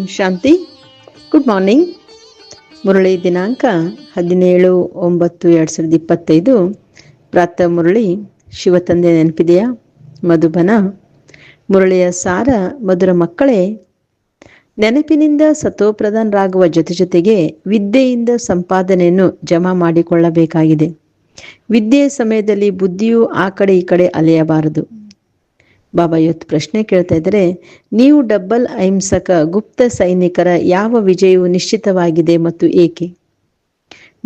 ಓಂ ಶಾಂತಿ. Good morning Murali ದಿನಾಂಕ ಹದಿನೇಳು ಒಂಬತ್ತು ಎರಡು ಸಾವಿರದ ಇಪ್ಪತ್ತೈದು. ಪ್ರಾತಃ ಮುರಳಿ ಶಿವತಂದೆ ನೆನಪಿದೆಯಾ? ಮಧುಬನ. ಮುರಳಿಯ ಸಾರ ಮಧುರ ಮಕ್ಕಳೇ, ನೆನಪಿನಿಂದ ಸತೋಪ್ರಧಾನರಾಗುವ ಜೊತೆ ಜೊತೆಗೆ ವಿದ್ಯೆಯಿಂದ ಸಂಪಾದನೆಯನ್ನು ಜಮಾ ಮಾಡಿಕೊಳ್ಳಬೇಕಾಗಿದೆ. ವಿದ್ಯೆಯ ಸಮಯದಲ್ಲಿ ಬುದ್ಧಿಯು ಆ ಕಡೆ ಈ ಕಡೆ ಅಲೆಯಬಾರದು. ಬಾಬಾ, ಇವತ್ತು ಪ್ರಶ್ನೆ ಕೇಳ್ತಾ ಇದ್ದಾರೆ. ನೀವು ಡಬ್ಬಲ್ ಅಹಿಂಸಕ ಗುಪ್ತ ಸೈನಿಕರ ಯಾವ ವಿಜಯವು ನಿಶ್ಚಿತವಾಗಿದೆ ಮತ್ತು ಏಕೆ?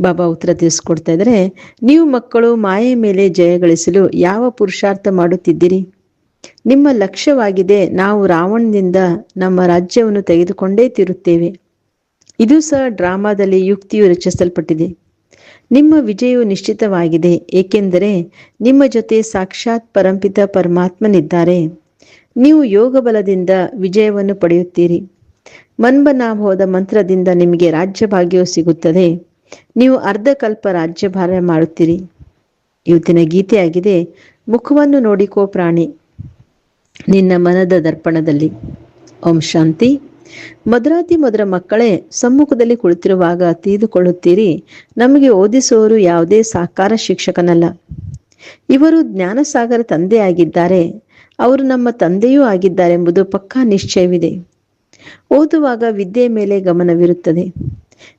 ಬಾಬಾ ಉತ್ತರ ತಿಳಿಸ್ಕೊಡ್ತಾ ಇದ್ದಾರೆ. ನೀವು ಮಕ್ಕಳು ಮಾಯೆ ಮೇಲೆ ಜಯ ಗಳಿಸಲು ಯಾವ ಪುರುಷಾರ್ಥ ಮಾಡುತ್ತಿದ್ದೀರಿ? ನಿಮ್ಮ ಲಕ್ಷ್ಯವಾಗಿದೆ ನಾವು ರಾವಣದಿಂದ ನಮ್ಮ ರಾಜ್ಯವನ್ನು ತೆಗೆದುಕೊಂಡೇ ತಿರುತ್ತೇವೆ. ಇದು ಸಹ ಡ್ರಾಮಾದಲ್ಲಿ ಯುಕ್ತಿಯು ರಚಿಸಲ್ಪಟ್ಟಿದೆ. ನಿಮ್ಮ ವಿಜಯವು ನಿಶ್ಚಿತವಾಗಿದೆ, ಏಕೆಂದರೆ ನಿಮ್ಮ ಜೊತೆ ಸಾಕ್ಷಾತ್ ಪರಂಪಿತ ಪರಮಾತ್ಮನಿದ್ದಾರೆ. ನೀವು ಯೋಗ ಬಲದಿಂದ ವಿಜಯವನ್ನು ಪಡೆಯುತ್ತೀರಿ. ಮನ್ಮನಾಭವದ ಮಂತ್ರದಿಂದ ನಿಮಗೆ ರಾಜ್ಯಭಾಗ್ಯವು ಸಿಗುತ್ತದೆ. ನೀವು ಅರ್ಧಕಲ್ಪ ರಾಜ್ಯಭಾರ ಮಾಡುತ್ತೀರಿ. ಇವತ್ತಿನ ಗೀತೆಯಾಗಿದೆ, ಮುಖವನ್ನು ನೋಡಿಕೋ ಪ್ರಾಣಿ. ನಿನ್ನ ಮನದ ದರ್ಪಣದಲ್ಲಿ. ಓಂ ಶಾಂತಿ. ಮಧುರಾತಿ ಮಧುರ ಮಕ್ಕಳೇ, ಸಮ್ಮುಖದಲ್ಲಿ ಕುಳಿತಿರುವಾಗ ತೀದುಕೊಳ್ಳುತ್ತೀರಿ. ನಮಗೆ ಓದಿಸುವವರು ಯಾವುದೇ ಸಾಕಾರ ಶಿಕ್ಷಕನಲ್ಲ. ಇವರು ಜ್ಞಾನಸಾಗರ ತಂದೆಯಾಗಿದ್ದಾರೆ. ಅವರು ನಮ್ಮ ತಂದೆಯೂ ಆಗಿದ್ದಾರೆ ಎಂಬುದು ಪಕ್ಕಾ ನಿಶ್ಚಯವಿದೆ. ಓದುವಾಗ ವಿದ್ಯೆ ಮೇಲೆ ಗಮನವಿರುತ್ತದೆ.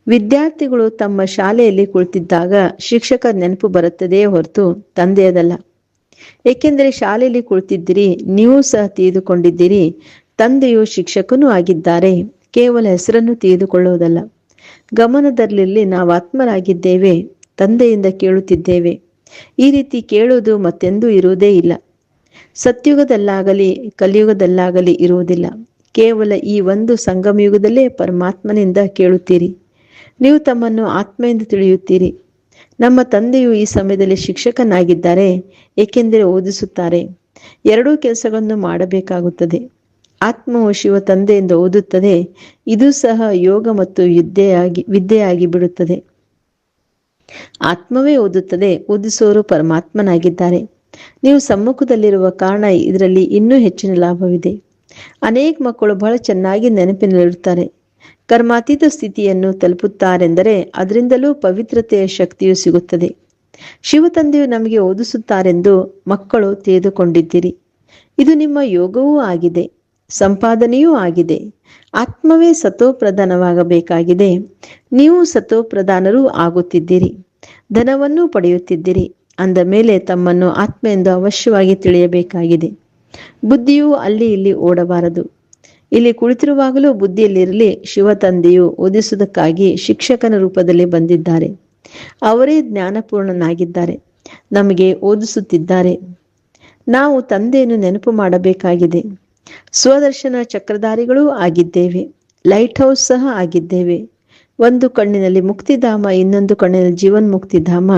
ವಿದ್ಯಾರ್ಥಿಗಳು ತಮ್ಮ ಶಾಲೆಯಲ್ಲಿ ಕುಳಿತಿದ್ದಾಗ ಶಿಕ್ಷಕ ನೆನಪು ಬರುತ್ತದೆಯೇ ಹೊರತು ತಂದೆಯದಲ್ಲ. ಏಕೆಂದರೆ ಶಾಲೆಯಲ್ಲಿ ಕುಳಿತಿದ್ದೀರಿ, ನೀವು ಸಹ ತಿಳಿದುಕೊಂಡಿದ್ದೀರಿ ತಂದೆಯು ಶಿಕ್ಷಕನೂ ಆಗಿದ್ದಾರೆ. ಕೇವಲ ಹೆಸರನ್ನು ತಿಳಿದುಕೊಳ್ಳುವುದಲ್ಲ. ಗಮನದಲ್ಲಿ ನಾವು ಆತ್ಮರಾಗಿದ್ದೇವೆ, ತಂದೆಯಿಂದ ಕೇಳುತ್ತಿದ್ದೇವೆ. ಈ ರೀತಿ ಕೇಳುವುದು ಮತ್ತೆಂದೂ ಇರುವುದೇ ಇಲ್ಲ. ಸತ್ಯುಗದಲ್ಲಾಗಲಿ, ಕಲಿಯುಗದಲ್ಲಾಗಲಿ ಇರುವುದಿಲ್ಲ. ಕೇವಲ ಈ ಒಂದು ಸಂಗಮಯುಗದಲ್ಲೇ ಪರಮಾತ್ಮನಿಂದ ಕೇಳುತ್ತೀರಿ. ನೀವು ತಮ್ಮನ್ನು ಆತ್ಮ ಎಂದು ತಿಳಿಯುತ್ತೀರಿ. ನಮ್ಮ ತಂದೆಯು ಈ ಸಮಯದಲ್ಲಿ ಶಿಕ್ಷಕನಾಗಿದ್ದಾರೆ, ಏಕೆಂದರೆ ಓದಿಸುತ್ತಾರೆ. ಎರಡೂ ಕೆಲಸಗಳನ್ನು ಮಾಡಬೇಕಾಗುತ್ತದೆ. ಆತ್ಮವು ಶಿವ ತಂದೆಯಿಂದ ಓದುತ್ತದೆ. ಇದು ಸಹ ಯೋಗ ಮತ್ತು ವಿದ್ಯೆಯಾಗಿ ವಿದ್ಯೆಯಾಗಿ ಬಿಡುತ್ತದೆ. ಆತ್ಮವೇ ಓದುತ್ತದೆ. ಓದಿಸೋರು ಪರಮಾತ್ಮನಾಗಿದ್ದಾರೆ. ನೀವು ಸಮ್ಮುಖದಲ್ಲಿರುವ ಕಾರಣ ಇದರಲ್ಲಿ ಇನ್ನೂ ಹೆಚ್ಚಿನ ಲಾಭವಿದೆ. ಅನೇಕ ಮಕ್ಕಳು ಬಹಳ ಚೆನ್ನಾಗಿ ನೆನಪಿನಲ್ಲಿರುತ್ತಾರೆ. ಕರ್ಮಾತೀತ ಸ್ಥಿತಿಯನ್ನು ತಲುಪುತ್ತಾರೆಂದರೆ ಅದರಿಂದಲೂ ಪವಿತ್ರತೆಯ ಶಕ್ತಿಯು ಸಿಗುತ್ತದೆ. ಶಿವತಂದೆಯು ನಮಗೆ ಓದಿಸುತ್ತಾರೆಂದು ಮಕ್ಕಳು ತಿಳಿದುಕೊಂಡಿದ್ದೀರಿ. ಇದು ನಿಮ್ಮ ಯೋಗವೂ ಆಗಿದೆ. ಸಂಪಾದನೆಯೂ ಆಗಿದೆ. ಆತ್ಮವೇ ಸತೋಪ್ರಧಾನವಾಗಬೇಕಾಗಿದೆ ನೀವು ಸತೋಪ್ರಧಾನರೂ ಆಗುತ್ತಿದ್ದೀರಿ. ಧನವನ್ನು ಪಡೆಯುತ್ತಿದ್ದೀರಿ. ಅಂದ ಮೇಲೆ ತಮ್ಮನ್ನು ಆತ್ಮ ಎಂದು ಅವಶ್ಯವಾಗಿ ತಿಳಿಯಬೇಕಾಗಿದೆ. ಬುದ್ಧಿಯು ಅಲ್ಲಿ ಇಲ್ಲಿ ಓಡಬಾರದು. ಇಲ್ಲಿ ಕುಳಿತಿರುವಾಗಲೂ ಬುದ್ಧಿಯಲ್ಲಿರಲಿ ಶಿವ ತಂದೆಯು ಓದಿಸುವುದಕ್ಕಾಗಿ ಶಿಕ್ಷಕನ ರೂಪದಲ್ಲಿ ಬಂದಿದ್ದಾರೆ. ಅವರೇ ಜ್ಞಾನಪೂರ್ಣನಾಗಿದ್ದಾರೆ. ನಮಗೆ ಓದಿಸುತ್ತಿದ್ದಾರೆ. ನಾವು ತಂದೆಯನ್ನು ನೆನಪು ಮಾಡಬೇಕಾಗಿದೆ. ಸ್ವದರ್ಶನ ಚಕ್ರಧಾರಿಗಳೂ ಆಗಿದ್ದೇವೆ. ಲೈಟ್ ಹೌಸ್ ಸಹ ಆಗಿದ್ದೇವೆ. ಒಂದು ಕಣ್ಣಿನಲ್ಲಿ ಮುಕ್ತಿಧಾಮ, ಇನ್ನೊಂದು ಕಣ್ಣಿನಲ್ಲಿ ಜೀವನ್ ಮುಕ್ತಿಧಾಮ.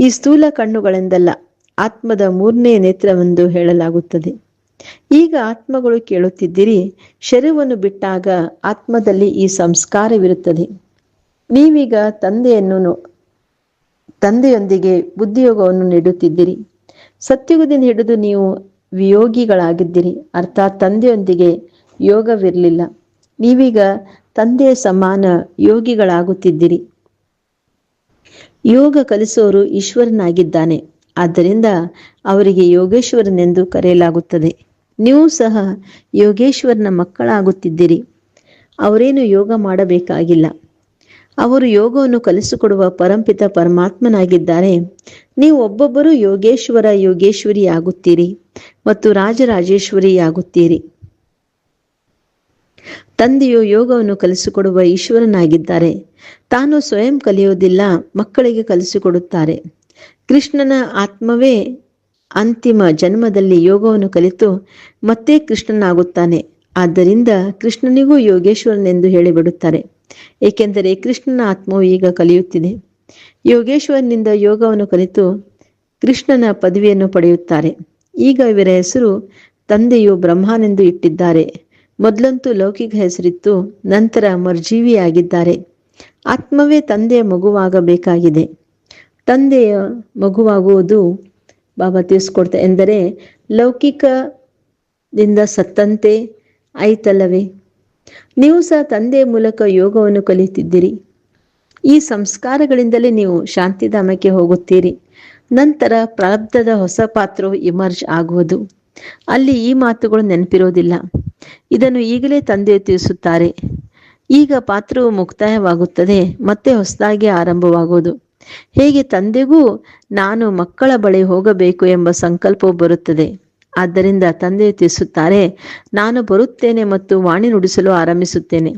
ಈ ಸ್ಥೂಲ ಕಣ್ಣುಗಳೆಂದಲ್ಲ, ಆತ್ಮದ ಮೂರನೇ ನೇತ್ರವೆಂದು ಹೇಳಲಾಗುತ್ತದೆ. ಈಗ ಆತ್ಮಗಳು ಕೇಳುತ್ತಿದ್ದೀರಿ ಶರೀರವನ್ನು ಬಿಟ್ಟಾಗ ಆತ್ಮದಲ್ಲಿ ಈ ಸಂಸ್ಕಾರವಿರುತ್ತದೆ. ನೀವೀಗ ತಂದೆಯನ್ನು ತಂದೆಯೊಂದಿಗೆ ಬುದ್ಧಿಯೋಗವನ್ನು ನೀಡುತ್ತಿದ್ದೀರಿ. ಸತ್ಯುಗದಿಂದ ಹಿಡಿದು ನೀವು ವಿಯೋಗಿಗಳಾಗಿದ್ದೀರಿ. ಅರ್ಥಾತ್ ತಂದೆಯೊಂದಿಗೆ ಯೋಗವಿರಲಿಲ್ಲ. ನೀವೀಗ ತಂದೆಯ ಸಮಾನ ಯೋಗಿಗಳಾಗುತ್ತಿದ್ದೀರಿ. ಯೋಗ ಕಲಿಸೋರು ಈಶ್ವರನಾಗಿದ್ದಾನೆ. ಆದ್ದರಿಂದ ಅವರಿಗೆ ಯೋಗೇಶ್ವರನೆಂದು ಕರೆಯಲಾಗುತ್ತದೆ. ನೀವು ಸಹ ಯೋಗೇಶ್ವರನ ಮಕ್ಕಳಾಗುತ್ತಿದ್ದೀರಿ. ಅವರೇನು ಯೋಗ ಮಾಡಬೇಕಾಗಿಲ್ಲ. ಅವರು ಯೋಗವನ್ನು ಕಲಿಸಿಕೊಡುವ ಪರಂಪಿತ ಪರಮಾತ್ಮನಾಗಿದ್ದಾರೆ. ನೀವು ಒಬ್ಬೊಬ್ಬರು ಯೋಗೇಶ್ವರ ಯೋಗೇಶ್ವರಿ ಆಗುತ್ತೀರಿ ಮತ್ತು ರಾಜರಾಜೇಶ್ವರಿ ಆಗುತ್ತೀರಿ ತಂದೆಯು ಯೋಗವನ್ನು ಕಲಿಸಿಕೊಡುವ ಈಶ್ವರನಾಗಿದ್ದಾರೆ. ತಾನು ಸ್ವಯಂ ಕಲಿಯುವುದಿಲ್ಲ, ಮಕ್ಕಳಿಗೆ ಕಲಿಸಿಕೊಡುತ್ತಾರೆ. ಕೃಷ್ಣನ ಆತ್ಮವೇ ಅಂತಿಮ ಜನ್ಮದಲ್ಲಿ ಯೋಗವನ್ನು ಕಲಿತು ಮತ್ತೆ ಕೃಷ್ಣನಾಗುತ್ತಾನೆ. ಆದ್ದರಿಂದ ಕೃಷ್ಣನಿಗೂ ಯೋಗೇಶ್ವರನೆಂದು ಹೇಳಿಬಿಡುತ್ತಾರೆ. ಏಕೆಂದರೆ ಕೃಷ್ಣನ ಆತ್ಮವು ಈಗ ಕಲಿಯುತ್ತಿದೆ. ಯೋಗೇಶ್ವರನಿಂದ ಯೋಗವನ್ನು ಕಲಿತು ಕೃಷ್ಣನ ಪದವಿಯನ್ನು ಪಡೆಯುತ್ತಾರೆ. ಈಗ ಇವರ ಹೆಸರು ತಂದೆಯು ಬ್ರಹ್ಮನೆಂದು ಇಟ್ಟಿದ್ದಾರೆ. ಮೊದಲಂತೂ ಲೌಕಿಕ ಹೆಸರಿತ್ತು, ನಂತರ ಮರ್ಜೀವಿಯಾಗಿದ್ದಾರೆ. ಆತ್ಮವೇ ತಂದೆಯ ಮಗುವಾಗಬೇಕಾಗಿದೆ. ತಂದೆಯ ಮಗುವಾಗುವುದು ಬಾಬಾ ತಿಳಿಸ್ಕೊಡ್ತಾ ಎಂದರೆ, ಲೌಕಿಕದಿಂದ ಸತ್ತಂತೆ ಆಯ್ತಲ್ಲವೇ? ನೀವು ಸಹ ತಂದೆಯ ಮೂಲಕ ಯೋಗವನ್ನು ಕಲಿತಿದ್ದೀರಿ ಈ ಸಂಸ್ಕಾರಗಳಿಂದಲೇ ನೀವು ಶಾಂತಿಧಾಮಕ್ಕೆ ಹೋಗುತ್ತೀರಿ. ನಂತರ ಪ್ರಾರಬ್ಧದ ಹೊಸ ಪಾತ್ರವು ಇಮರ್ಜ್ ಆಗುವುದು. ಅಲ್ಲಿ ಈ ಮಾತುಗಳು ನೆನಪಿರೋದಿಲ್ಲ. ಇದನ್ನು ಈಗಲೇ ತಂದೆ ತಿಳಿಸುತ್ತಾರೆ. ಈಗ ಪಾತ್ರವು ಮುಕ್ತಾಯವಾಗುತ್ತದೆ, ಮತ್ತೆ ಹೊಸದಾಗಿ ಆರಂಭವಾಗುವುದು. ಹೇಗೆ ತಂದೆಗೂ ನಾನು ಮಕ್ಕಳ ಬಳಿ ಹೋಗಬೇಕು ಎಂಬ ಸಂಕಲ್ಪವು ಬರುತ್ತದೆ. ಆದ್ದರಿಂದ ತಂದೆ ತಿಳಿಸುತ್ತಾರೆ, ನಾನು ಬರುತ್ತೇನೆ ಮತ್ತು ವಾಣಿ ನುಡಿಸಲು ಆರಂಭಿಸುತ್ತೇನೆ.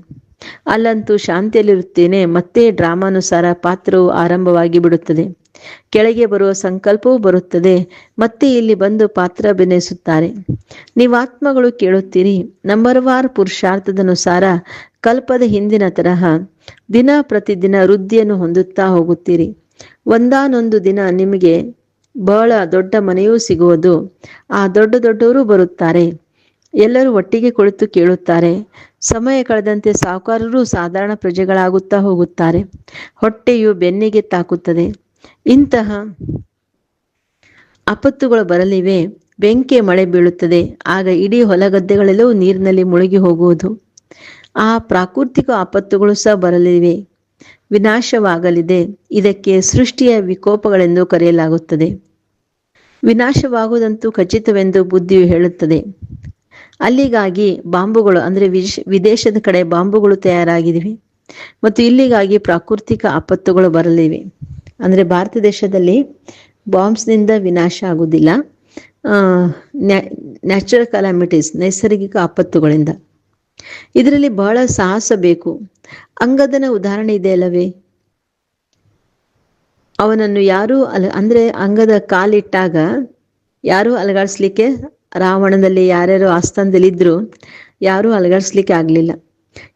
ಅಲ್ಲಂತೂ ಶಾಂತಿಯಲ್ಲಿರುತ್ತೇನೆ, ಮತ್ತೆ ಡ್ರಾಮಾನುಸಾರ ಪಾತ್ರವು ಆರಂಭವಾಗಿ ಬಿಡುತ್ತದೆ ಕೆಳಗೆ ಬರುವ ಸಂಕಲ್ಪವೂ ಬರುತ್ತದೆ, ಮತ್ತೆ ಇಲ್ಲಿ ಬಂದು ಪಾತ್ರ ಅಭಿನಯಿಸುತ್ತಾರೆ ನೀವಾತ್ಮಗಳು ಕೇಳುತ್ತೀರಿ ನಂಬರ್ ವಾರ್ ಪುರುಷಾರ್ಥದನುಸಾರ ಕಲ್ಪದ ಹಿಂದಿನ ತರಹ ದಿನ ಪ್ರತಿದಿನ ವೃದ್ಧಿಯನ್ನು ಹೊಂದುತ್ತಾ ಹೋಗುತ್ತೀರಿ. ಒಂದಾನೊಂದು ದಿನ ನಿಮಗೆ ಬಹಳ ದೊಡ್ಡ ಮನೆಯೂ ಸಿಗುವುದು. ಆ ದೊಡ್ಡ ದೊಡ್ಡವರು ಬರುತ್ತಾರೆ. ಎಲ್ಲರೂ ಒಟ್ಟಿಗೆ ಕುಳಿತು ಕೇಳುತ್ತಾರೆ. ಸಮಯ ಕಳೆದಂತೆ ಸಾಹುಕಾರರು ಸಾಧಾರಣ ಪ್ರಜೆಗಳಾಗುತ್ತಾ ಹೋಗುತ್ತಾರೆ. ಹೊಟ್ಟೆಯು ಬೆನ್ನಿಗೆ ತಾಕುತ್ತದೆ. ಇಂತಹ ಆಪತ್ತುಗಳು ಬರಲಿವೆ. ಬೆಂಕಿ ಮಳೆ ಬೀಳುತ್ತದೆ. ಆಗ ಇಡೀ ಹೊಲಗದ್ದೆಗಳೆಲ್ಲವೂ ನೀರಿನಲ್ಲಿ ಮುಳುಗಿ ಹೋಗುವುದು. ಆ ಪ್ರಾಕೃತಿಕ ಆಪತ್ತುಗಳು ಸಹ ಬರಲಿವೆ. ವಿನಾಶವಾಗಲಿದೆ. ಇದಕ್ಕೆ ಸೃಷ್ಟಿಯ ವಿಕೋಪಗಳೆಂದು ಕರೆಯಲಾಗುತ್ತದೆ. ವಿನಾಶವಾಗುವುದಂತೂ ಖಚಿತವೆಂದು ಬುದ್ಧಿಯು ಹೇಳುತ್ತದೆ. ಅಲ್ಲಿಗಾಗಿ ಬಾಂಬುಗಳು, ಅಂದರೆ ವಿಶ್, ವಿದೇಶದ ಕಡೆ ಬಾಂಬುಗಳು ತಯಾರಾಗಿವೆ. ಮತ್ತು ಇಲ್ಲಿಗಾಗಿ ಪ್ರಾಕೃತಿಕ ಆಪತ್ತುಗಳು ಬರಲಿವೆ. ಅಂದರೆ ಭಾರತ ದೇಶದಲ್ಲಿ ಬಾಂಬ್ಸ್ನಿಂದ ವಿನಾಶ ಆಗುವುದಿಲ್ಲ. ನ್ಯಾಚುರಲ್ ಕಲಾಮಿಟೀಸ್ ನೈಸರ್ಗಿಕ ಆಪತ್ತುಗಳಿಂದ. ಇದರಲ್ಲಿ ಬಹಳ ಸಾಹಸ ಬೇಕು. ಅಂಗದನ ಉದಾಹರಣೆ ಇದೆ ಅಲ್ಲವೇ? ಅವನನ್ನು ಯಾರು ಅಲ, ಅಂದ್ರೆ ಅಂಗದ ಕಾಲಿಟ್ಟಾಗ ಯಾರು ಅಲಗಾಡಿಸ್ಲಿಕ್ಕೆ ರಾವಣದಲ್ಲಿ ಯಾರ್ಯಾರು ಆಸ್ಥಾನದಲ್ಲಿ ಇದ್ರು ಯಾರೂ ಅಲಗಾಡಿಸ್ಲಿಕ್ಕೆ ಆಗಲಿಲ್ಲ.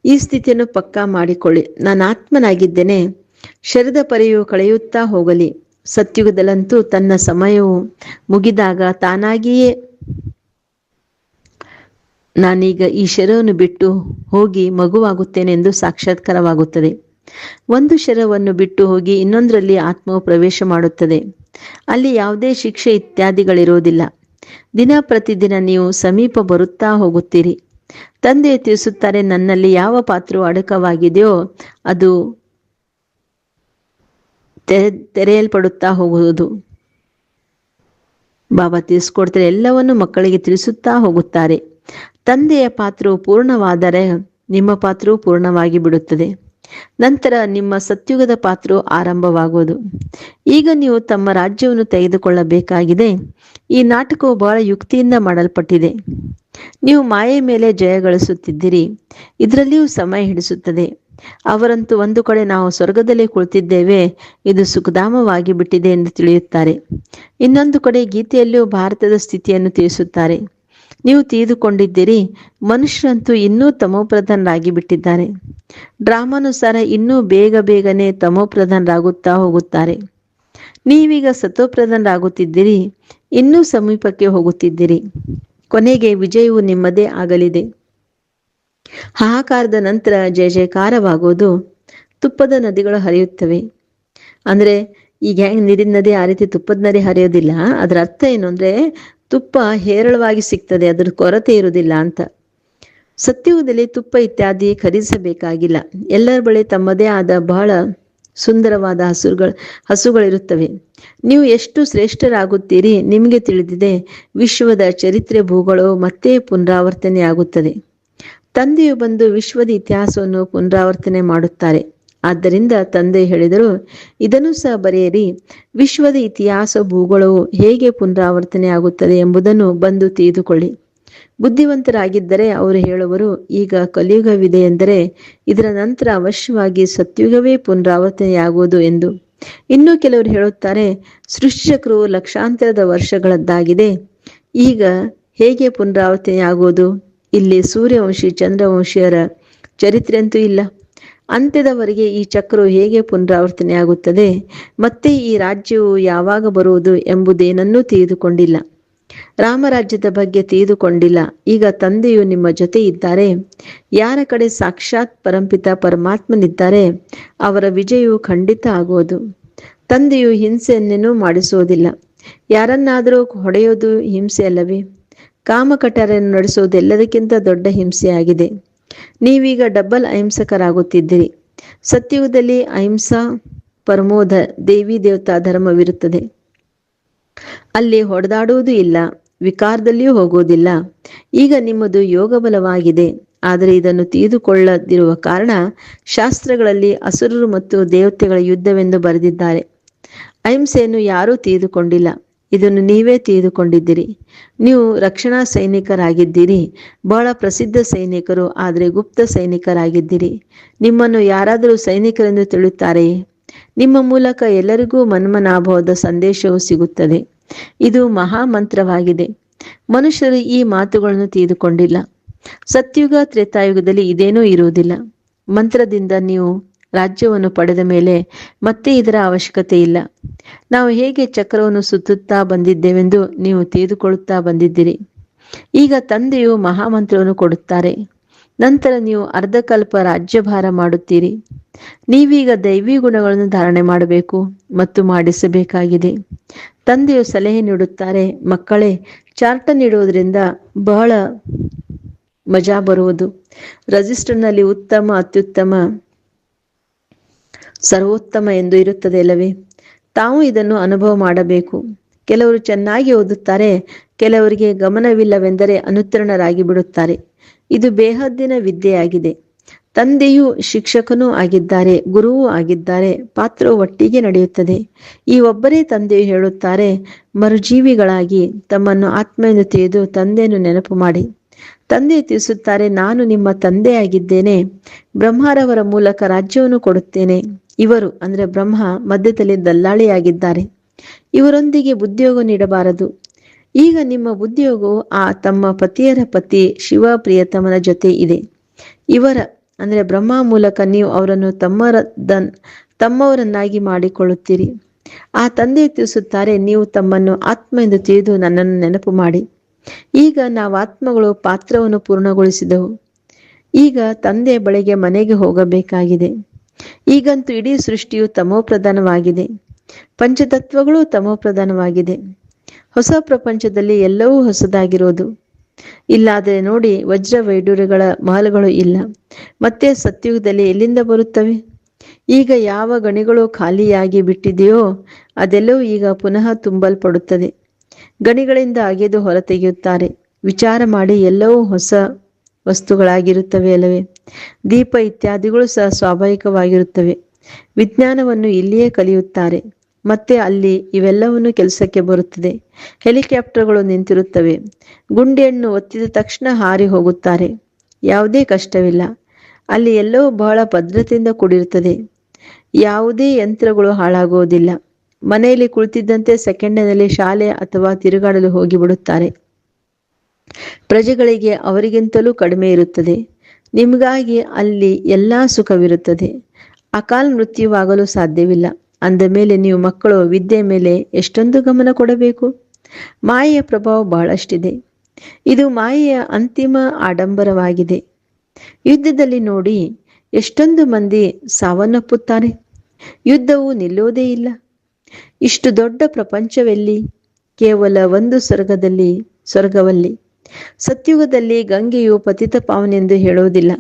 ಈ ಸ್ಥಿತಿಯನ್ನು ಪಕ್ಕಾ ಮಾಡಿಕೊಳ್ಳಿ. ನಾನು ಆತ್ಮನಾಗಿದ್ದೇನೆ. ಶರದ ಪರಿಯು ಕಳೆಯುತ್ತಾ ಹೋಗಲಿ. ಸತ್ಯುಗದಲ್ಲಂತೂ ತನ್ನ ಸಮಯವು ಮುಗಿದಾಗ ತಾನಾಗಿಯೇ ನಾನೀಗ ಈ ಶರವನ್ನು ಬಿಟ್ಟು ಹೋಗಿ ಮಗುವಾಗುತ್ತೇನೆ ಎಂದು ಸಾಕ್ಷಾತ್ಕಾರವಾಗುತ್ತದೆ. ಒಂದು ಶರವನ್ನು ಬಿಟ್ಟು ಹೋಗಿ ಇನ್ನೊಂದರಲ್ಲಿ ಆತ್ಮವು ಪ್ರವೇಶ ಮಾಡುತ್ತದೆ. ಅಲ್ಲಿ ಯಾವುದೇ ಶಿಕ್ಷೆ ಇತ್ಯಾದಿಗಳಿರುವುದಿಲ್ಲ. ದಿನ ಪ್ರತಿದಿನ ನೀವು ಸಮೀಪ ಬರುತ್ತಾ ಹೋಗುತ್ತೀರಿ. ತಂದೆ ತಿಳಿಸುತ್ತಾರೆ, ನನ್ನಲ್ಲಿ ಯಾವ ಪಾತ್ರವು ಅಡಕವಾಗಿದೆಯೋ ಅದು ತೆರೆ ತೆರೆಯಲ್ಪಡುತ್ತಾ ಹೋಗುವುದು. ಬಾಬಾ ತಿಳಿಸ್ಕೊಡ್ತಾರೆ, ಎಲ್ಲವನ್ನು ಮಕ್ಕಳಿಗೆ ತಿಳಿಸುತ್ತಾ ಹೋಗುತ್ತಾರೆ. ತಂದೆಯ ಪಾತ್ರವು ಪೂರ್ಣವಾದರೆ ನಿಮ್ಮ ಪಾತ್ರವು ಪೂರ್ಣವಾಗಿ ಬಿಡುತ್ತದೆ. ನಂತರ ನಿಮ್ಮ ಸತ್ಯುಗದ ಪಾತ್ರವು ಆರಂಭವಾಗುವುದು. ಈಗ ನೀವು ತಮ್ಮ ರಾಜ್ಯವನ್ನು ತೆಗೆದುಕೊಳ್ಳಬೇಕಾಗಿದೆ. ಈ ನಾಟಕವು ಬಹಳ ಯುಕ್ತಿಯಿಂದ ಮಾಡಲ್ಪಟ್ಟಿದೆ. ನೀವು ಮಾಯೆ ಮೇಲೆ ಜಯ ಗಳಿಸುತ್ತಿದ್ದೀರಿ. ಇದರಲ್ಲಿಯೂ ಸಮಯ ಹಿಡಿಸುತ್ತದೆ. ಅವರಂತೂ ಒಂದು ಕಡೆ ನಾವು ಸ್ವರ್ಗದಲ್ಲಿ ಕುಳಿತಿದ್ದೇವೆ. ಇದು ಸುಖಧಾಮವಾಗಿ ಬಿಟ್ಟಿದೆ ಎಂದು ತಿಳಿಯುತ್ತಾರೆ. ಇನ್ನೊಂದು ಕಡೆ ಗೀತೆಯಲ್ಲಿಯೂ ಭಾರತದ ಸ್ಥಿತಿಯನ್ನು ತಿಳಿಸುತ್ತಾರೆ. ನೀವು ತಿಳಿದುಕೊಂಡಿದ್ದೀರಿ ಮನುಷ್ಯರಂತೂ ಇನ್ನೂ ತಮೋಪ್ರಧಾನರಾಗಿ ಬಿಟ್ಟಿದ್ದಾರೆ. ಡ್ರಾಮಾನುಸಾರ ಇನ್ನೂ ಬೇಗ ಬೇಗನೆ ತಮೋಪ್ರಧಾನರಾಗುತ್ತಾ ಹೋಗುತ್ತಾರೆ. ನೀವೀಗ ಸತೋಪ್ರಧಾನರಾಗುತ್ತಿದ್ದೀರಿ ಇನ್ನೂ ಸಮೀಪಕ್ಕೆ ಹೋಗುತ್ತಿದ್ದೀರಿ. ಕೊನೆಗೆ ವಿಜಯವು ನಿಮ್ಮದೇ ಆಗಲಿದೆ. ಹಾಹಾಕಾರದ ನಂತರ ಜಯ ಜಯಕಾರವಾಗುವುದು ತುಪ್ಪದ ನದಿಗಳು ಹರಿಯುತ್ತವೆ. ಅಂದ್ರೆ ಈಗ ಹೆಂಗ್ ನೀರಿನ ನದಿ ಆ ರೀತಿ ತುಪ್ಪದ ನದಿ ಹರಿಯೋದಿಲ್ಲ. ಅದರ ಅರ್ಥ ಏನು ಅಂದ್ರೆ ತುಪ್ಪ ಹೇರಳವಾಗಿ ಸಿಗ್ತದೆ, ಅದರ ಕೊರತೆ ಇರುವುದಿಲ್ಲ ಅಂತ. ಸತ್ಯುಗದಲ್ಲಿ ತುಪ್ಪ ಇತ್ಯಾದಿ ಖರೀದಿಸಬೇಕಾಗಿಲ್ಲ. ಎಲ್ಲರ ಬಳಿ ತಮ್ಮದೇ ಆದ ಬಹಳ ಸುಂದರವಾದ ಹಸುಗಳು ಹಸುಗಳಿರುತ್ತವೆ. ನೀವು ಎಷ್ಟು ಶ್ರೇಷ್ಠರಾಗುತ್ತೀರಿ ನಿಮಗೆ ತಿಳಿದಿದೆ, ವಿಶ್ವದ ಚರಿತ್ರೆ ಭೂಗಳು ಮತ್ತೆ ಪುನರಾವರ್ತನೆಯಾಗುತ್ತದೆ. ತಂದೆಯು ಬಂದು ವಿಶ್ವದ ಇತಿಹಾಸವನ್ನು ಪುನರಾವರ್ತನೆ ಮಾಡುತ್ತಾರೆ. ಆದ್ದರಿಂದ ತಂದೆ ಹೇಳಿದರು, ಇದನ್ನು ಸಹ ಬರೆಯಿರಿ. ವಿಶ್ವದ ಇತಿಹಾಸ, ಭೂಗೋಳವು ಹೇಗೆ ಪುನರಾವರ್ತನೆ ಆಗುತ್ತದೆ ಎಂಬುದನ್ನು ಬಂದು ತಿಳಿದುಕೊಳ್ಳಿ. ಬುದ್ಧಿವಂತರಾಗಿದ್ದರೆ ಅವರು ಹೇಳುವರು, ಈಗ ಕಲಿಯುಗವಿದೆ ಎಂದರೆ ಇದರ ನಂತರ ಅವಶ್ಯವಾಗಿ ಸತ್ಯುಗವೇ ಪುನರಾವರ್ತನೆಯಾಗುವುದು ಎಂದು. ಇನ್ನು ಕೆಲವರು ಹೇಳುತ್ತಾರೆ, ಸೃಷ್ಟಿಚಕ್ರವು ಲಕ್ಷಾಂತರದ ವರ್ಷಗಳದ್ದಾಗಿದೆ, ಈಗ ಹೇಗೆ ಪುನರಾವರ್ತನೆಯಾಗುವುದು? ಇಲ್ಲಿ ಸೂರ್ಯವಂಶಿ, ಚಂದ್ರವಂಶಿಯರ ಚರಿತ್ರೆಯಂತೂ ಇಲ್ಲ. ಅಂತ್ಯದವರೆಗೆ ಈ ಚಕ್ರವು ಹೇಗೆ ಪುನರಾವರ್ತನೆ ಆಗುತ್ತದೆ ಮತ್ತೆ ಈ ರಾಜ್ಯವು ಯಾವಾಗ ಬರುವುದು ಎಂಬುದೇನನ್ನೂ ತಿಳಿದುಕೊಂಡಿಲ್ಲ. ರಾಮರಾಜ್ಯದ ಬಗ್ಗೆ ತಿಳಿದುಕೊಂಡಿಲ್ಲ. ಈಗ ತಂದೆಯು ನಿಮ್ಮ ಜೊತೆ ಇದ್ದಾರೆ. ಯಾರ ಕಡೆ ಸಾಕ್ಷಾತ್ ಪರಂಪಿತ ಪರಮಾತ್ಮನಿದ್ದಾರೆ, ಅವರ ವಿಜಯವು ಖಂಡಿತ ಆಗುವುದು. ತಂದೆಯು ಹಿಂಸೆಯನ್ನೇನೂ ಮಾಡಿಸುವುದಿಲ್ಲ. ಯಾರನ್ನಾದರೂ ಹೊಡೆಯೋದು ಹಿಂಸೆ ಅಲ್ಲವೇ? ಕಾಮಕಟರನ್ನು ನಡೆಸುವುದು ಎಲ್ಲದಕ್ಕಿಂತ ದೊಡ್ಡ ಹಿಂಸೆಯಾಗಿದೆ. ನೀವೀಗ ಡಬಲ್ ಅಹಿಂಸಕರಾಗುತ್ತಿದ್ದೀರಿ. ಸತ್ಯುಗದಲ್ಲಿ ಅಹಿಂಸಾ ಪರಮೋಧ ದೇವಿ ದೇವತಾ ಧರ್ಮವಿರುತ್ತದೆ. ಅಲ್ಲಿ ಹೊಡೆದಾಡುವುದೂ ಇಲ್ಲ, ವಿಕಾರದಲ್ಲಿಯೂ ಹೋಗುವುದಿಲ್ಲ. ಈಗ ನಿಮ್ಮದು ಯೋಗ ಬಲವಾಗಿದೆ ಆದರೆ ಇದನ್ನು ತಿಳಿದುಕೊಳ್ಳದಿರುವ ಕಾರಣ ಶಾಸ್ತ್ರಗಳಲ್ಲಿ ಅಸುರರು ಮತ್ತು ದೇವತೆಗಳ ಯುದ್ಧವೆಂದು ಬರೆದಿದ್ದಾರೆ. ಅಹಿಂಸೆಯನ್ನು ಯಾರೂ ತಿಳಿದುಕೊಂಡಿಲ್ಲ, ಇದನ್ನು ನೀವೇ ತಿಳಿದುಕೊಂಡಿದ್ದೀರಿ. ನೀವು ರಕ್ಷಣಾ ಸೈನಿಕರಾಗಿದ್ದೀರಿ. ಬಹಳ ಪ್ರಸಿದ್ಧ ಸೈನಿಕರು, ಆದರೆ ಗುಪ್ತ ಸೈನಿಕರಾಗಿದ್ದೀರಿ. ನಿಮ್ಮನ್ನು ಯಾರಾದರೂ ಸೈನಿಕರೆಂದು ತಿಳಿಯುತ್ತಾರೆಯೇ ನಿಮ್ಮ ಮೂಲಕ ಎಲ್ಲರಿಗೂ ಮನ್ಮನಾಭವದ ಸಂದೇಶವು ಸಿಗುತ್ತದೆ. ಇದು ಮಹಾಮಂತ್ರವಾಗಿದೆ ಮನುಷ್ಯರು ಈ ಮಾತುಗಳನ್ನು ತಿಳಿದುಕೊಂಡಿಲ್ಲ. ಸತ್ಯುಗ ತ್ರೇತಾಯುಗದಲ್ಲಿ ಇದೇನೂ ಇರುವುದಿಲ್ಲ. ಮಂತ್ರದಿಂದ ನೀವು ರಾಜ್ಯವನ್ನು ಪಡೆದ ಮೇಲೆ ಮತ್ತೆ ಇದರ ಅವಶ್ಯಕತೆ ಇಲ್ಲ. ನಾವು ಹೇಗೆ ಚಕ್ರವನ್ನು ಸುತ್ತುತ್ತಾ ಬಂದಿದ್ದೇವೆಂದು ನೀವು ತಿಳಿದುಕೊಳ್ಳುತ್ತಾ ಬಂದಿದ್ದೀರಿ. ಈಗ ತಂದೆಯು ಮಹಾಮಂತ್ರವನ್ನು ಕೊಡುತ್ತಾರೆ. ನಂತರ ನೀವು ಅರ್ಧಕಲ್ಪ ರಾಜ್ಯಭಾರ ಮಾಡುತ್ತೀರಿ. ನೀವೀಗ ದೈವಿ ಗುಣಗಳನ್ನು ಧಾರಣೆ ಮಾಡಬೇಕು ಮತ್ತು ಮಾಡಿಸಬೇಕಾಗಿದೆ. ತಂದೆಯು ಸಲಹೆ ನೀಡುತ್ತಾರೆ, ಮಕ್ಕಳೇ, ಚಾರ್ಟ ನೀಡುವುದರಿಂದ ಬಹಳ ಮಜಾ ಬರುವುದು. ರಜಿಸ್ಟರ್ನಲ್ಲಿ ಉತ್ತಮ, ಅತ್ಯುತ್ತಮ ಸರ್ವೋತ್ತಮ ಎಂದು ಇರುತ್ತದೆ ಅಲ್ಲವೇ? ತಾವು ಇದನ್ನು ಅನುಭವ ಮಾಡಬೇಕು. ಕೆಲವರು ಚೆನ್ನಾಗಿ ಓದುತ್ತಾರೆ, ಕೆಲವರಿಗೆ ಗಮನವಿಲ್ಲವೆಂದರೆ ಅನುತ್ತೀರ್ಣರಾಗಿ ಬಿಡುತ್ತಾರೆ. ಇದು ಬೇಹದ್ದಿನ ವಿದ್ಯೆಯಾಗಿದೆ. ತಂದೆಯೂ ಶಿಕ್ಷಕನೂ ಆಗಿದ್ದಾರೆ, ಗುರುವೂ ಆಗಿದ್ದಾರೆ, ಪಾತ್ರವು ಒಟ್ಟಿಗೆ ನಡೆಯುತ್ತದೆ. ಈ ಒಬ್ಬರೇ ತಂದೆಯು ಹೇಳುತ್ತಾರೆ, ಮರುಜೀವಿಗಳಾಗಿ ತಮ್ಮನ್ನು ಆತ್ಮ ಎಂದು ತಿಳಿದು ತಂದೆಯನ್ನು ನೆನಪು ಮಾಡಿ. ತಂದೆ ತಿಳಿಸುತ್ತಾರೆ, ನಾನು ನಿಮ್ಮ ತಂದೆಯಾಗಿದ್ದೇನೆ, ಬ್ರಹ್ಮರವರ ಮೂಲಕ ರಾಜ್ಯವನ್ನು ಕೊಡುತ್ತೇನೆ. ಇವರು, ಅಂದ್ರೆ ಬ್ರಹ್ಮ, ಮಧ್ಯದಲ್ಲಿ ದಲ್ಲಾಳಿಯಾಗಿದ್ದಾರೆ. ಇವರೊಂದಿಗೆ ಉದ್ಯೋಗ ನೀಡಬಾರದು. ಈಗ ನಿಮ್ಮ ಉದ್ಯೋಗವು ಆ ತಮ್ಮ ಪತಿಯರ ಪತಿ ಶಿವ ಪ್ರಿಯತಮನ ಜೊತೆ ಇದೆ. ಇವರ, ಅಂದ್ರೆ ಬ್ರಹ್ಮ ಮೂಲಕ ನೀವು ಅವರನ್ನು ತಮ್ಮರ ತಮ್ಮವರನ್ನಾಗಿ ಮಾಡಿಕೊಳ್ಳುತ್ತೀರಿ. ಆ ತಂದೆ ತಿಳಿಸುತ್ತಾರೆ, ನೀವು ತಮ್ಮನ್ನು ಆತ್ಮ ಎಂದು ತಿಳಿದು ನನ್ನನ್ನು ನೆನಪು ಮಾಡಿ. ಈಗ ನಾವು ಆತ್ಮಗಳು ಪಾತ್ರವನ್ನು ಪೂರ್ಣಗೊಳಿಸಿದೆವು. ಈಗ ತಂದೆ ಬಳಿಗೆ ಮನೆಗೆ ಹೋಗಬೇಕಾಗಿದೆ. ಈಗಂತೂ ಇಡೀ ಸೃಷ್ಟಿಯು ತಮೋಪ್ರಧಾನವಾಗಿದೆ ಪಂಚತತ್ವಗಳು ತಮೋಪ್ರಧಾನವಾಗಿದೆ ಹೊಸ ಪ್ರಪಂಚದಲ್ಲಿ ಎಲ್ಲವೂ ಹೊಸದಾಗಿರೋದು. ಇಲ್ಲಾದರೆ ನೋಡಿ, ವಜ್ರ ವೈಡೂರ್ಯಗಳ ಮಾಲುಗಳು ಇಲ್ಲ. ಮತ್ತೆ ಸತ್ಯುಗದಲ್ಲಿ ಎಲ್ಲಿಂದ ಬರುತ್ತವೆ? ಈಗ ಯಾವ ಗಣಿಗಳು ಖಾಲಿಯಾಗಿ ಬಿಟ್ಟಿದೆಯೋ, ಅದೆಲ್ಲವೂ ಈಗ ಪುನಃ ತುಂಬಲ್ಪಡುತ್ತದೆ. ಗಣಿಗಳಿಂದ ಅಗೆದು ಹೊರತೆಗೆಯುತ್ತಾರೆ. ವಿಚಾರ ಮಾಡಿ ಎಲ್ಲವೂ ಹೊಸ ವಸ್ತುಗಳಾಗಿರುತ್ತವೆ ಅಲ್ಲವೇ? ದೀಪ ಇತ್ಯಾದಿಗಳು ಸಹ ಸ್ವಾಭಾವಿಕವಾಗಿರುತ್ತವೆ. ವಿಜ್ಞಾನವನ್ನು ಇಲ್ಲಿಯೇ ಕಲಿಯುತ್ತಾರೆ. ಮತ್ತೆ ಅಲ್ಲಿ ಇವೆಲ್ಲವನ್ನು ಕೆಲಸಕ್ಕೆ ಬರುತ್ತದೆ. ಹೆಲಿಕಾಪ್ಟರ್ಗಳು ನಿಂತಿರುತ್ತವೆ. ಗುಂಡಿಯನ್ನು ಒತ್ತಿದ ತಕ್ಷಣ ಹಾರಿ ಹೋಗುತ್ತಾರೆ. ಯಾವುದೇ ಕಷ್ಟವಿಲ್ಲ. ಅಲ್ಲಿ ಎಲ್ಲವೂ ಬಹಳ ಭದ್ರತೆಯಿಂದ ಕೂಡಿರುತ್ತದೆ. ಯಾವುದೇ ಯಂತ್ರಗಳು ಹಾಳಾಗುವುದಿಲ್ಲ. ಮನೆಯಲ್ಲಿ ಕುಳಿತಿದ್ದಂತೆ ಸೆಕೆಂಡ್ನಲ್ಲಿ ಶಾಲೆ ಅಥವಾ ತಿರುಗಾಡಲು ಹೋಗಿಬಿಡುತ್ತಾರೆ. ಪ್ರಜೆಗಳಿಗೆ ಅವರಿಗಿಂತಲೂ ಕಡಿಮೆ ಇರುತ್ತದೆ. ನಿಮಗಾಗಿ ಅಲ್ಲಿ ಎಲ್ಲ ಸುಖವಿರುತ್ತದೆ. ಅಕಾಲ ಮೃತ್ಯುವಾಗಲು ಸಾಧ್ಯವಿಲ್ಲ. ಅಂದ ಮೇಲೆ ನೀವು ಮಕ್ಕಳು ವಿದ್ಯೆ ಮೇಲೆ ಎಷ್ಟೊಂದು ಗಮನ ಕೊಡಬೇಕು? ಮಾಯೆಯ ಪ್ರಭಾವ ಬಹಳಷ್ಟಿದೆ. ಇದು ಮಾಯೆಯ ಅಂತಿಮ ಆಡಂಬರವಾಗಿದೆ. ಯುದ್ಧದಲ್ಲಿ ನೋಡಿ ಎಷ್ಟೊಂದು ಮಂದಿ ಸಾವನ್ನಪ್ಪುತ್ತಾರೆ. ಯುದ್ಧವು ನಿಲ್ಲುವುದೇ ಇಲ್ಲ. ಇಷ್ಟು ದೊಡ್ಡ ಪ್ರಪಂಚವೆಲ್ಲಿ? ಕೇವಲ ಒಂದು ಸ್ವರ್ಗದಲ್ಲಿ ಸ್ವರ್ಗವಲ್ಲಿ. ಸತ್ಯುಗದಲ್ಲಿ ಗಂಗೆಯು ಪತಿತ ಪಾವನೆಂದು ಹೇಳುವುದಿಲ್ಲ.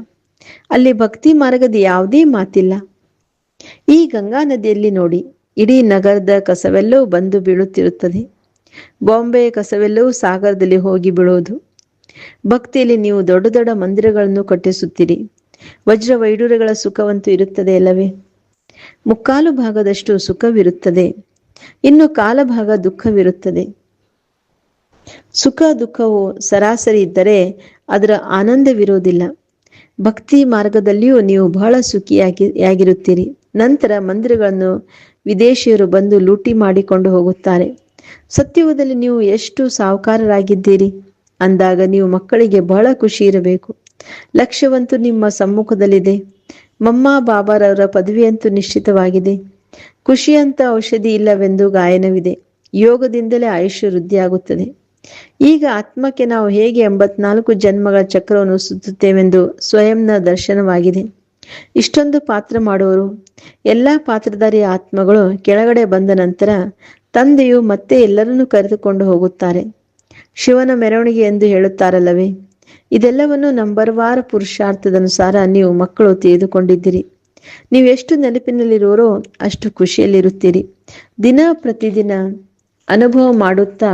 ಅಲ್ಲಿ ಭಕ್ತಿ ಮಾರ್ಗದ ಯಾವುದೇ ಮಾತಿಲ್ಲ. ಈ ಗಂಗಾ ನದಿಯಲ್ಲಿ ನೋಡಿ, ಇಡೀ ನಗರದ ಕಸವೆಲ್ಲವೂ ಬಂದು ಬೀಳುತ್ತಿರುತ್ತದೆ. ಬಾಂಬೆಯ ಕಸವೆಲ್ಲವೂ ಸಾಗರದಲ್ಲಿ ಹೋಗಿ ಬೀಳುವುದು. ಭಕ್ತಿಯಲ್ಲಿ ನೀವು ದೊಡ್ಡ ದೊಡ್ಡ ಮಂದಿರಗಳನ್ನು ಕಟ್ಟಿಸುತ್ತೀರಿ. ವಜ್ರ ವೈಡೂರ್ಯಗಳ ಸುಖವಂತೂ ಇರುತ್ತದೆ ಅಲ್ಲವೇ? ಮುಕ್ಕಾಲು ಭಾಗದಷ್ಟು ಸುಖವಿರುತ್ತದೆ. ಇನ್ನು ಕಾಲಭಾಗ ದುಃಖವಿರುತ್ತದೆ. ಸುಖ ದುಃಖವು ಸರಾಸರಿ ಇದ್ದರೆ ಅದರ ಆನಂದವಿರುವುದಿಲ್ಲ. ಭಕ್ತಿ ಮಾರ್ಗದಲ್ಲಿಯೂ ನೀವು ಬಹಳ ಸುಖಿಯಾಗಿ, ಯಾಗಿರುತ್ತೀರಿ. ನಂತರ ಮಂದಿರಗಳನ್ನು ವಿದೇಶಿಯರು ಬಂದು ಲೂಟಿ ಮಾಡಿಕೊಂಡು ಹೋಗುತ್ತಾರೆ. ಸತ್ಯವದಲ್ಲಿ ನೀವು ಎಷ್ಟು ಸಾಹುಕಾರರಾಗಿದ್ದೀರಿ? ಅಂದಾಗ ನೀವು ಮಕ್ಕಳಿಗೆ ಬಹಳ ಖುಷಿ ಇರಬೇಕು. ಲಕ್ಷ್ಯವಂತೂ ನಿಮ್ಮ ಸಮ್ಮುಖದಲ್ಲಿದೆ. ಮಮ್ಮ ಬಾಬಾರವರ ಪದವಿಯಂತೂ ನಿಶ್ಚಿತವಾಗಿದೆ. ಖುಷಿಯಂತ ಔಷಧಿ ಇಲ್ಲವೆಂದು ಗಾಯನವಿದೆ. ಯೋಗದಿಂದಲೇ ಆಯುಷ್ಯ ವೃದ್ಧಿಯಾಗುತ್ತದೆ. ಈಗ ಆತ್ಮಕ್ಕೆ ನಾವು ಹೇಗೆ ಎಂಬತ್ನಾಲ್ಕು ಜನ್ಮಗಳ ಚಕ್ರವನ್ನು ಸುತ್ತುತ್ತೇವೆಂದು ಸ್ವಯಂನ ದರ್ಶನವಾಗಿದೆ. ಇಷ್ಟೊಂದು ಪಾತ್ರ ಮಾಡುವರು ಎಲ್ಲಾ ಪಾತ್ರಧಾರಿಯ ಆತ್ಮಗಳು ಕೆಳಗಡೆ ಬಂದ ನಂತರ ತಂದೆಯು ಮತ್ತೆ ಎಲ್ಲರನ್ನೂ ಕರೆದುಕೊಂಡು ಹೋಗುತ್ತಾರೆ. ಶಿವನ ಮೆರವಣಿಗೆ ಎಂದು ಹೇಳುತ್ತಾರಲ್ಲವೇ, ಇದೆಲ್ಲವನ್ನು ನಂಬರ್ವಾರ ಪುರುಷಾರ್ಥದನುಸಾರ ನೀವು ಮಕ್ಕಳು ತಿಳಿದುಕೊಂಡಿದ್ದೀರಿ. ನೀವು ಎಷ್ಟು ನೆನಪಿನಲ್ಲಿರುವರೋ ಅಷ್ಟು ಖುಷಿಯಲ್ಲಿರುತ್ತೀರಿ. ದಿನ ಪ್ರತಿದಿನ ಅನುಭವ ಮಾಡುತ್ತಾ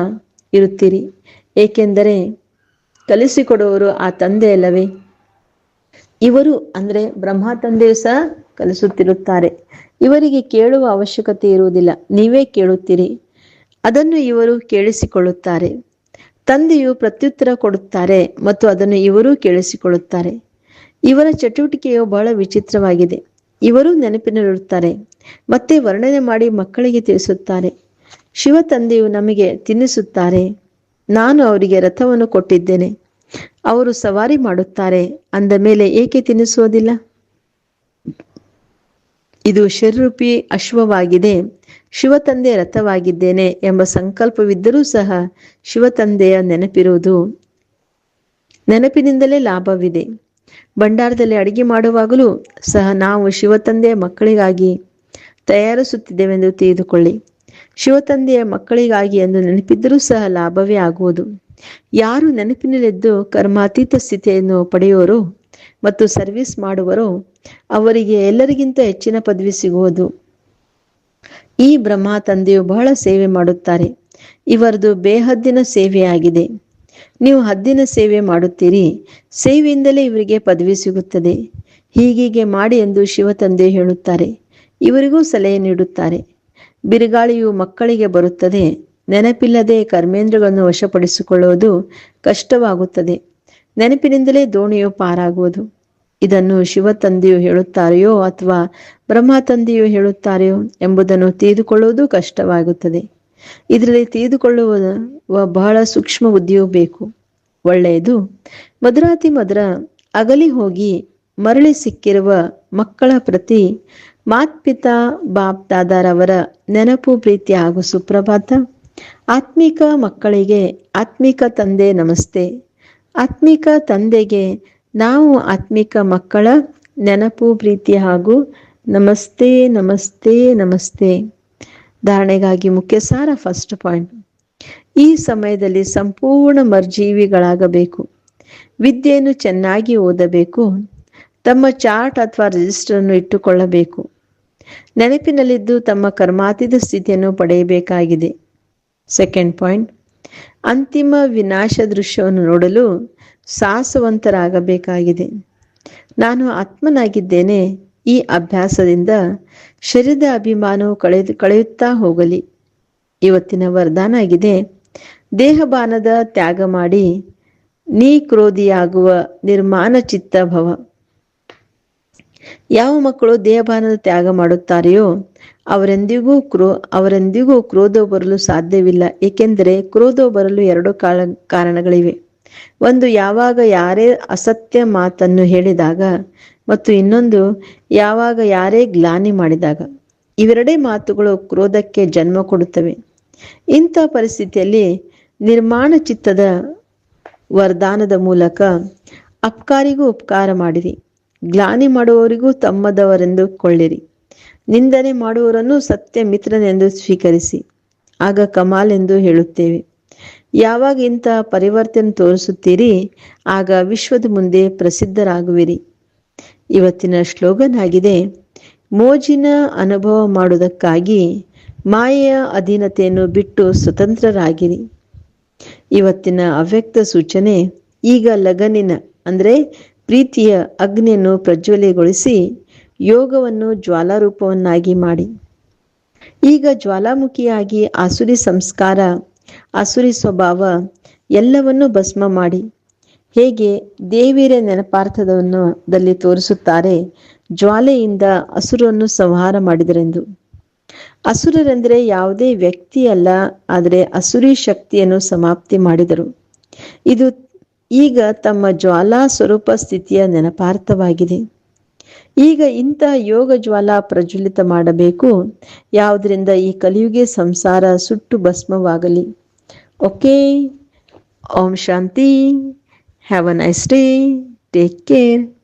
ಇರುತ್ತೀರಿ. ಏಕೆಂದರೆ ಕಲಿಸಿಕೊಡುವವರು ಆ ತಂದೆ ಅಲ್ಲವೇ? ಇವರು ಅಂದ್ರೆ ಬ್ರಹ್ಮ ತಂದೆಯು ಸಹ ಕಲಿಸುತ್ತಿರುತ್ತಾರೆ. ಇವರಿಗೆ ಕೇಳುವ ಅವಶ್ಯಕತೆ ಇರುವುದಿಲ್ಲ. ನೀವೇ ಕೇಳುತ್ತೀರಿ. ಅದನ್ನು ಇವರು ಕೇಳಿಸಿಕೊಳ್ಳುತ್ತಾರೆ. ತಂದೆಯು ಪ್ರತ್ಯುತ್ತರ ಕೊಡುತ್ತಾರೆ ಮತ್ತು ಅದನ್ನು ಇವರೂ ಕೇಳಿಸಿಕೊಳ್ಳುತ್ತಾರೆ. ಇವರ ಚಟುವಟಿಕೆಯು ಬಹಳ ವಿಚಿತ್ರವಾಗಿದೆ. ಇವರು ನೆನಪಿನಲ್ಲಿರುತ್ತಾರೆ. ಮತ್ತೆ ವರ್ಣನೆ ಮಾಡಿ ಮಕ್ಕಳಿಗೆ ತಿಳಿಸುತ್ತಾರೆ. ಶಿವ ತಂದೆಯು ನಮಗೆ ತಿನ್ನಿಸುತ್ತಾರೆ. ನಾನು ಅವರಿಗೆ ರಥವನ್ನು ಕೊಟ್ಟಿದ್ದೇನೆ. ಅವರು ಸವಾರಿ ಮಾಡುತ್ತಾರೆ. ಅಂದ ಮೇಲೆ ಏಕೆ ತಿನ್ನಿಸುವುದಿಲ್ಲ? ಇದು ಶರೀರೂಪಿ ಅಶ್ವವಾಗಿದೆ. ಶಿವತಂದೆ ರಥವಾಗಿದ್ದೇನೆ ಎಂಬ ಸಂಕಲ್ಪವಿದ್ದರೂ ಸಹ ಶಿವತಂದೆಯ ನೆನಪಿರುವುದು. ನೆನಪಿನಿಂದಲೇ ಲಾಭವಿದೆ. ಭಂಡಾರದಲ್ಲಿ ಅಡಿಗೆ ಮಾಡುವಾಗಲೂ ಸಹ ನಾವು ಶಿವತಂದೆಯ ಮಕ್ಕಳಿಗಾಗಿ ತಯಾರಿಸುತ್ತಿದ್ದೇವೆಂದು ತಿಳಿದುಕೊಳ್ಳಿ. ಶಿವತಂದೆಯ ಮಕ್ಕಳಿಗಾಗಿ ಎಂದು ನೆನಪಿದ್ದರೂ ಸಹ ಲಾಭವೇ ಆಗುವುದು. ಯಾರು ನೆನಪಿನಲ್ಲಿದ್ದು ಕರ್ಮಾತೀತ ಸ್ಥಿತಿಯನ್ನು ಪಡೆಯುವರು ಮತ್ತು ಸರ್ವಿಸ್ ಮಾಡುವರು ಅವರಿಗೆ ಎಲ್ಲರಿಗಿಂತ ಹೆಚ್ಚಿನ ಪದವಿ ಸಿಗುವುದು. ಈ ಬ್ರಹ್ಮ ತಂದೆಯು ಬಹಳ ಸೇವೆ ಮಾಡುತ್ತಾರೆ. ಇವರದು ಬೇಹದ್ದಿನ ಸೇವೆಯಾಗಿದೆ. ನೀವು ಹದ್ದಿನ ಸೇವೆ ಮಾಡುತ್ತೀರಿ. ಸೇವೆಯಿಂದಲೇ ಇವರಿಗೆ ಪದವಿ ಸಿಗುತ್ತದೆ. ಹೀಗೀಗೆ ಮಾಡಿ ಎಂದು ಶಿವ ತಂದೆ ಹೇಳುತ್ತಾರೆ. ಇವರಿಗೂ ಸಲಹೆ ನೀಡುತ್ತಾರೆ. ಬಿರುಗಾಳಿಯು ಮಕ್ಕಳಿಗೆ ಬರುತ್ತದೆ. ನೆನಪಿಲ್ಲದೆ ಕರ್ಮೇಂದ್ರಗಳನ್ನು ವಶಪಡಿಸಿಕೊಳ್ಳುವುದು ಕಷ್ಟವಾಗುತ್ತದೆ. ನೆನಪಿನಿಂದಲೇ ದೋಣಿಯು ಪಾರಾಗುವುದು. ಇದನ್ನು ಶಿವ ತಂದೆಯು ಹೇಳುತ್ತಾರೆಯೋ ಅಥವಾ ಬ್ರಹ್ಮ ತಂದೆಯು ಹೇಳುತ್ತಾರೆಯೋ ಎಂಬುದನ್ನು ತಿಳಿದುಕೊಳ್ಳುವುದು ಕಷ್ಟವಾಗುತ್ತದೆ. ಇದರಲ್ಲಿ ತಿಳಿದುಕೊಳ್ಳುವ ಬಹಳ ಸೂಕ್ಷ್ಮ ಬುದ್ಧಿಯೂ ಬೇಕು. ಒಳ್ಳೆಯದು. ಮಧುರಾತಿ ಮಧುರ ಅಗಲಿ ಹೋಗಿ ಮರಳಿ ಸಿಕ್ಕಿರುವ ಮಕ್ಕಳ ಪ್ರತಿ ಮಾತ್ಪಿತಾ ಬಾಪ್ ದಾದಾರವರ ನೆನಪು, ಪ್ರೀತಿ ಹಾಗೂ ಸುಪ್ರಭಾತ. ಆತ್ಮಿಕ ಮಕ್ಕಳಿಗೆ ಆತ್ಮಿಕ ತಂದೆ ನಮಸ್ತೆ. ಆತ್ಮಿಕ ತಂದೆಗೆ ನಾವು ಆತ್ಮಿಕ ಮಕ್ಕಳ ನೆನಪು, ಪ್ರೀತಿ ಹಾಗೂ ನಮಸ್ತೆ ನಮಸ್ತೆ ನಮಸ್ತೆ. ಧಾರಣೆಗಾಗಿ ಮುಖ್ಯ ಸಾರ ಫಸ್ಟ್ ಪಾಯಿಂಟ್ ಈ ಸಮಯದಲ್ಲಿ ಸಂಪೂರ್ಣ ಮರ್ಜೀವಿಗಳಾಗಬೇಕು. ವಿದ್ಯೆಯನ್ನು ಚೆನ್ನಾಗಿ ಓದಬೇಕು. ತಮ್ಮ ಚಾರ್ಟ್ ಅಥವಾ ರಿಜಿಸ್ಟರ್ ಅನ್ನು ಇಟ್ಟುಕೊಳ್ಳಬೇಕು. ನೆನಪಿನಲ್ಲಿದ್ದು ತಮ್ಮ ಕರ್ಮಾತೀತ ಸ್ಥಿತಿಯನ್ನು ಪಡೆಯಬೇಕಾಗಿದೆ. ಸೆಕೆಂಡ್ ಪಾಯಿಂಟ್ ಅಂತಿಮ ವಿನಾಶ ದೃಶ್ಯವನ್ನು ನೋಡಲು ಸಾಹಸವಂತರಾಗಬೇಕಾಗಿದೆ. ನಾನು ಆತ್ಮನಾಗಿದ್ದೇನೆ, ಈ ಅಭ್ಯಾಸದಿಂದ ಶರೀರದ ಅಭಿಮಾನವು ಕಳೆದು ಕಳೆಯುತ್ತಾ ಹೋಗಲಿ. ಇವತ್ತಿನ ವರದಾನ ಆಗಿದೆ, ದೇಹಬಾನದ ತ್ಯಾಗ ಮಾಡಿ, ನೀ ಕ್ರೋಧಿಯಾಗುವ ನಿರ್ಮಾಣ ಚಿತ್ತ ಭವ. ಯಾವ ಮಕ್ಕಳು ದೇಹಭಾನದ ತ್ಯಾಗ ಮಾಡುತ್ತಾರೆಯೋ ಅವರೆಂದಿಗೂ ಕ್ರೋ, ಅವರೆಂದಿಗೂ ಕ್ರೋಧ ಬರಲು ಸಾಧ್ಯವಿಲ್ಲ, ಏಕೆಂದರೆ ಕ್ರೋಧ ಬರಲು ಎರಡು ಕಾಲ, ಕಾರಣಗಳಿವೆ. ಒಂದು, ಯಾವಾಗ ಯಾರೇ ಅಸತ್ಯ ಮಾತನ್ನು ಹೇಳಿದಾಗ, ಮತ್ತು ಇನ್ನೊಂದು, ಯಾವಾಗ ಯಾರೇ ಗ್ಲಾನಿ ಮಾಡಿದಾಗ. ಇವೆರಡೇ ಮಾತುಗಳು ಕ್ರೋಧಕ್ಕೆ ಜನ್ಮ ಕೊಡುತ್ತವೆ. ಇಂಥ ಪರಿಸ್ಥಿತಿಯಲ್ಲಿ ನಿರ್ಮಾಣ ಚಿತ್ತದ ವರದಾನದ ಮೂಲಕ ಅಪ್ಕಾರಿಗೂ ಉಪಕಾರ ಮಾಡಿರಿ. ಗ್ಲಾನಿ ಮಾಡುವವರಿಗೂ ತಮ್ಮದವರೆಂದು ಕೊಳ್ಳಿರಿ. ನಿಂದನೆ ಮಾಡುವವರನ್ನು ಸತ್ಯ ಮಿತ್ರನೆಂದು ಸ್ವೀಕರಿಸಿ. ಆಗ ಕಮಾಲ್ ಎಂದು ಹೇಳುತ್ತೇವೆ. ಯಾವಾಗ ಇಂತಹ ಪರಿವರ್ತನೆ ತೋರಿಸುತ್ತೀರಿ, ಆಗ ವಿಶ್ವದ ಮುಂದೆ ಪ್ರಸಿದ್ಧರಾಗುವಿರಿ. ಇವತ್ತಿನ ಶ್ಲೋಗನ್ ಆಗಿದೆ ಮೋಜಿನ ಅನುಭವ ಮಾಡುವುದಕ್ಕಾಗಿ ಮಾಯೆಯ ಅಧೀನತೆಯನ್ನು ಬಿಟ್ಟು ಸ್ವತಂತ್ರರಾಗಿರಿ. ಇವತ್ತಿನ ಅವ್ಯಕ್ತ ಸೂಚನೆ ಈಗ ಲಗನಿನ, ಅಂದ್ರೆ ಪ್ರೀತಿಯ ಅಗ್ನಿಯನ್ನು ಪ್ರಜ್ವಲೆಗೊಳಿಸಿ ಯೋಗವನ್ನು ಜ್ವಾಲಾರೂಪವನ್ನಾಗಿ ಮಾಡಿ. ಈಗ ಜ್ವಾಲಾಮುಖಿಯಾಗಿ ಆಸುರಿ ಸಂಸ್ಕಾರ, ಅಸುರಿ ಸ್ವಭಾವ ಎಲ್ಲವನ್ನೂ ಭಸ್ಮ ಮಾಡಿ. ಹೇಗೆ ದೇವಿಯರ ನೆನಪಾರ್ಥವನ್ನು ದಲ್ಲಿ ತೋರಿಸುತ್ತಾರೆ, ಜ್ವಾಲೆಯಿಂದ ಅಸುರನ್ನು ಸಂಹಾರ ಮಾಡಿದರೆಂದು. ಹಸುರರೆಂದರೆ ಯಾವುದೇ ವ್ಯಕ್ತಿ ಅಲ್ಲ ಆದರೆ ಅಸುರಿ ಶಕ್ತಿಯನ್ನು ಸಮಾಪ್ತಿ ಮಾಡಿದರು. ಇದು ಈಗ ತಮ್ಮ ಜ್ವಾಲಾ ಸ್ವರೂಪ ಸ್ಥಿತಿಯ ನೆನಪಾರ್ಥವಾಗಿದೆ. ಈಗ ಇಂಥ ಯೋಗ ಜ್ವಾಲಾ ಪ್ರಜ್ವಲಿತ ಮಾಡಬೇಕು. ಯಾವುದರಿಂದ ಈ ಕಲಿಯುಗೆ ಸಂಸಾರ ಸುಟ್ಟು ಭಸ್ಮವಾಗಲಿ. Okay. Om Shanti. Have a nice day. Take care.